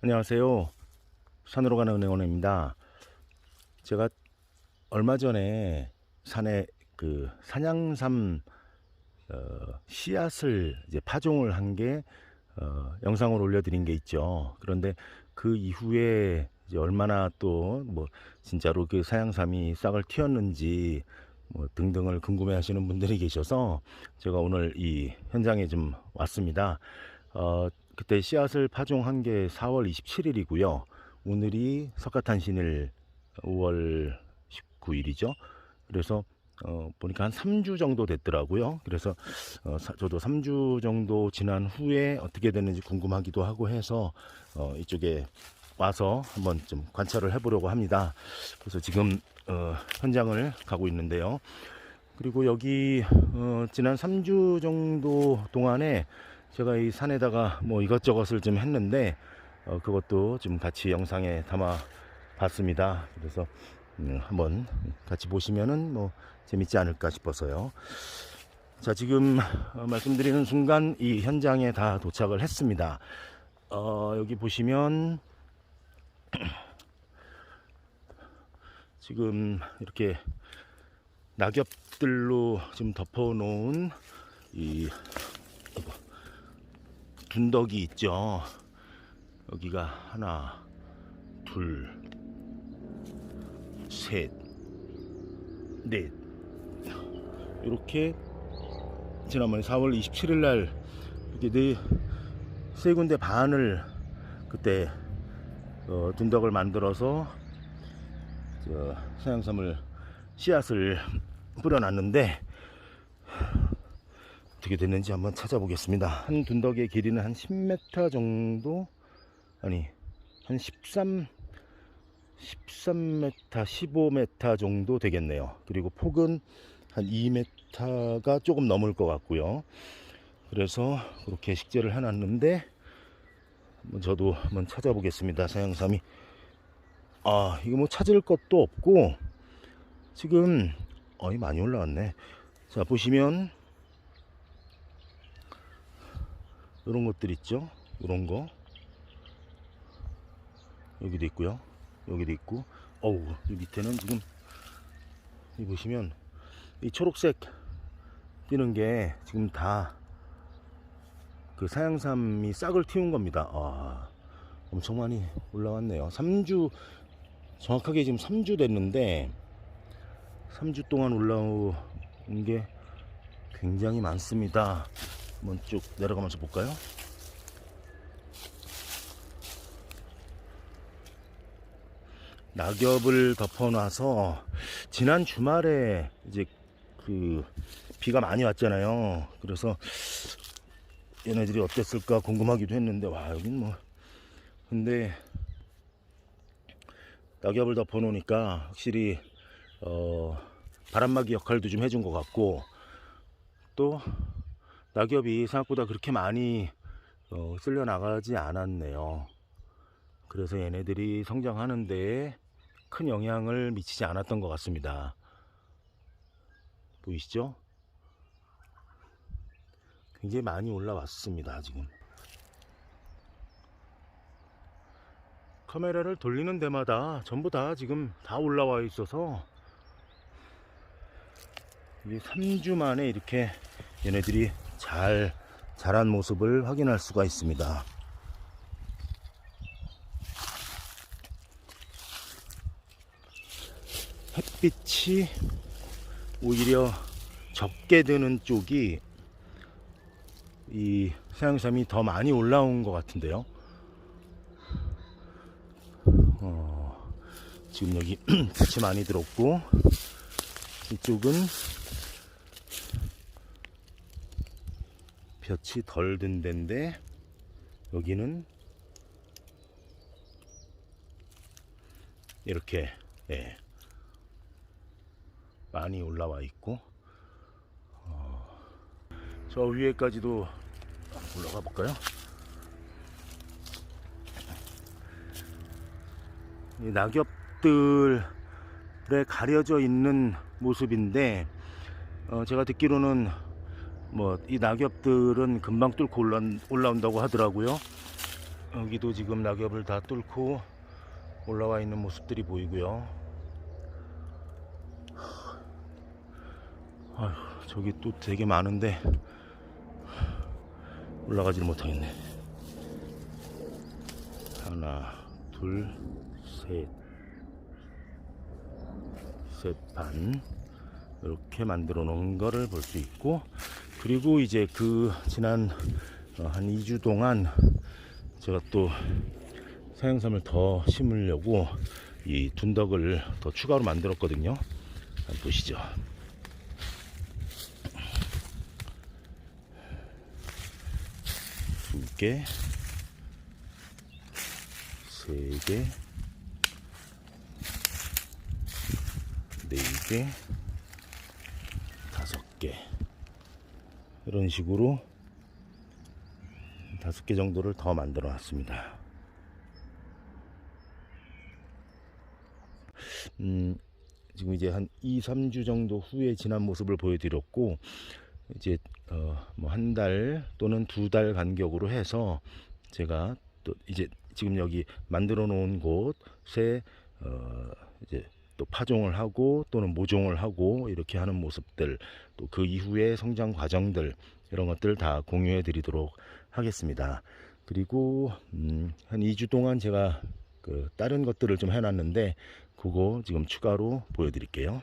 안녕하세요. 산으로 가는 은행원입니다. 제가 얼마 전에 산에 그 산양삼 어, 씨앗을 이제 파종을 한게 어, 영상을 올려드린 게 있죠. 그런데 그 이후에 이제 얼마나 또 뭐 진짜로 그 산양삼이 싹을 틔웠는지 뭐 등등을 궁금해 하시는 분들이 계셔서 제가 오늘 이 현장에 좀 왔습니다. 어, 그때 씨앗을 파종한 게 4월 27일이고요. 오늘이 석가탄신일 5월 19일이죠. 그래서 어, 보니까 한 3주 정도 됐더라고요. 그래서 어, 사- 저도 3주 정도 지난 후에 어떻게 됐는지 궁금하기도 하고 해서 어, 이쪽에 와서 한번 좀 관찰을 해보려고 합니다. 그래서 지금 어, 현장을 가고 있는데요. 그리고 여기 어, 지난 3주 정도 동안에 제가 이 산에다가 뭐 이것저것을 좀 했는데 어, 그것도 좀 같이 영상에 담아 봤습니다. 그래서 음, 한번 같이 보시면은 뭐 재밌지 않을까 싶어서요. 자 지금 어, 말씀드리는 순간 이 현장에 다 도착을 했습니다. 어, 여기 보시면 지금 이렇게 낙엽들로 지금 덮어놓은 이 둔덕이 있죠. 여기가 하나, 둘, 셋, 넷. 이렇게 지난번에 4월 27일 날 이렇게 네세 군데 반을 그때 어, 둔덕을 만들어서 저 서양삼을 씨앗을 뿌려놨는데 어떻게 됐는지 한번 찾아보겠습니다. 한 둔덕의 길이는 한 10m 정도 아니 한 13, 13m, 15m 정도 되겠네요. 그리고 폭은 한 2m가 조금 넘을 것 같고요. 그래서 그렇게 식재를 해놨는데 한번 저도 한번 찾아보겠습니다. 사양삼이 아 이거 뭐 찾을 것도 없고 지금 어이 많이 올라왔네. 자 보시면 이런 것들 있죠. 이런 거 여기도 있고요. 여기도 있고 어우 이 밑에는 지금 이 보시면 이 초록색 띄는 게 지금 다 그 사양삼이 싹을 틔운 겁니다. 아 엄청 많이 올라왔네요. 3주 정확하게 지금 3주 됐는데 3주 동안 올라온 게 굉장히 많습니다. 한번 쭉 내려가면서 볼까요? 낙엽을 덮어놔서 지난 주말에 이제 그 비가 많이 왔잖아요. 그래서 얘네들이 어땠을까 궁금하기도 했는데 와 여긴 뭐 근데 낙엽을 덮어놓으니까 확실히 어 바람막이 역할도 좀 해준 것 같고 또 낙엽이 생각보다 그렇게 많이 어, 쓸려 나가지 않았네요. 그래서 얘네들이 성장하는데 큰 영향을 미치지 않았던 것 같습니다. 보이시죠? 굉장히 많이 올라왔습니다. 지금 카메라를 돌리는 데마다 전부 다 지금 다 올라와 있어서 이게 3주 만에 이렇게 얘네들이 잘 자란 모습을 확인할 수가 있습니다. 햇빛이 오히려 적게 드는 쪽이 이 서양삼이 더 많이 올라온 것 같은데요. 어, 지금 여기 빛이 많이 들었고 이쪽은 볕이 덜 든 데인데 여기는 이렇게 예, 많이 올라와 있고 어, 저 위에까지도 올라가 볼까요? 이 낙엽들에 가려져 있는 모습인데 어, 제가 듣기로는 뭐 이 낙엽들은 금방 뚫고 올라, 올라온다고 하더라고요. 여기도 지금 낙엽을 다 뚫고 올라와 있는 모습들이 보이고요. 아휴, 저기 또 되게 많은데 올라가질 못하겠네. 하나, 둘, 셋, 셋 반. 이렇게 만들어 놓은 거를 볼 수 있고, 그리고 이제 그 지난 어, 한 2주 동안 제가 또 사양삼을 더 심으려고 이 둔덕을 더 추가로 만들었거든요. 보시죠. 두 개, 세 개, 네 개, 다섯 개. 이런 식으로 다섯 개 정도를 더 만들어 놨습니다. 음, 지금 이제 한 2, 3주 정도 후에 지난 모습을 보여드렸고, 이제, 어, 뭐 한 달 또는 두 달 간격으로 해서 제가 또 이제 지금 여기 만들어 놓은 곳에, 어, 이제 또 파종을 하고 또는 모종을 하고 이렇게 하는 모습들 또 그 이후의 성장 과정들 이런 것들 다 공유해 드리도록 하겠습니다. 그리고 음, 한 2주 동안 제가 그 다른 것들을 좀 해놨는데 그거 지금 추가로 보여드릴게요.